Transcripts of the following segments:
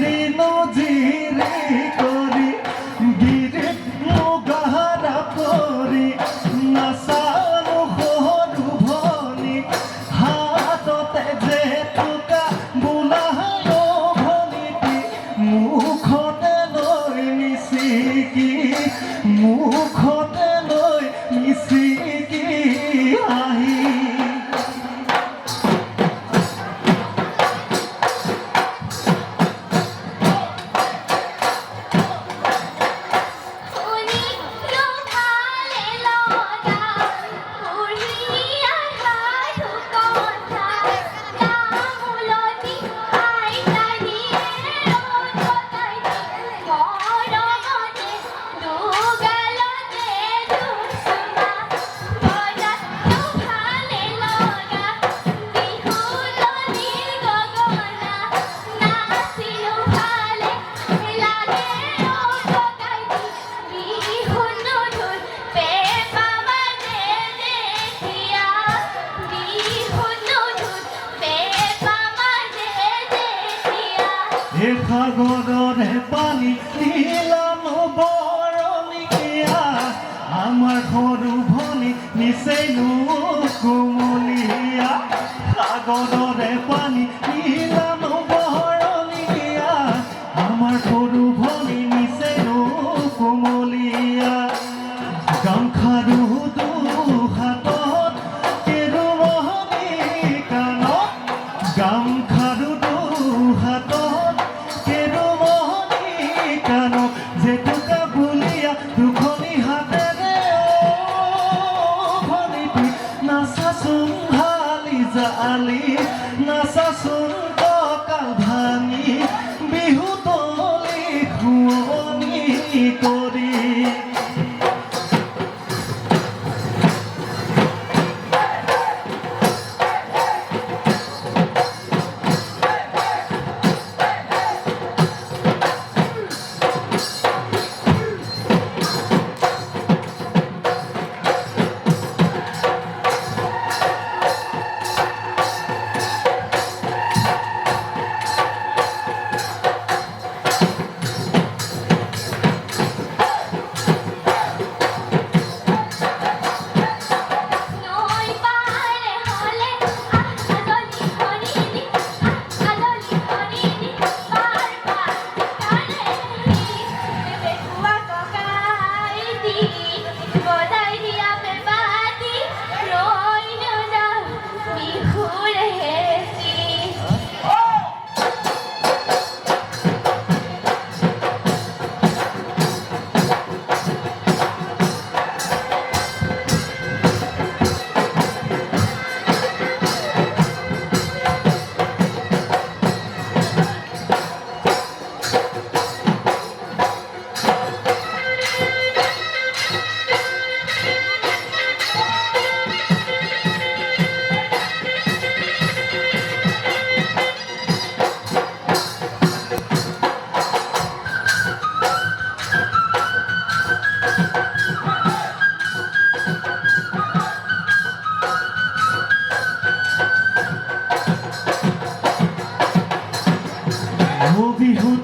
Lady Lordy. হে সাগরের পানি নীলাম বরণিয়া আমার সৰু ভনী নিচেনো কোমলীয়া সাগৰৰে পানী নীলাম বহৰণীয়া আমাৰ সৰু ভনী নিচেনো কোমলীয়া গামখাৰু হাতত কেৰু কাণত গাম Ali.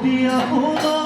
অতি আপোনৈ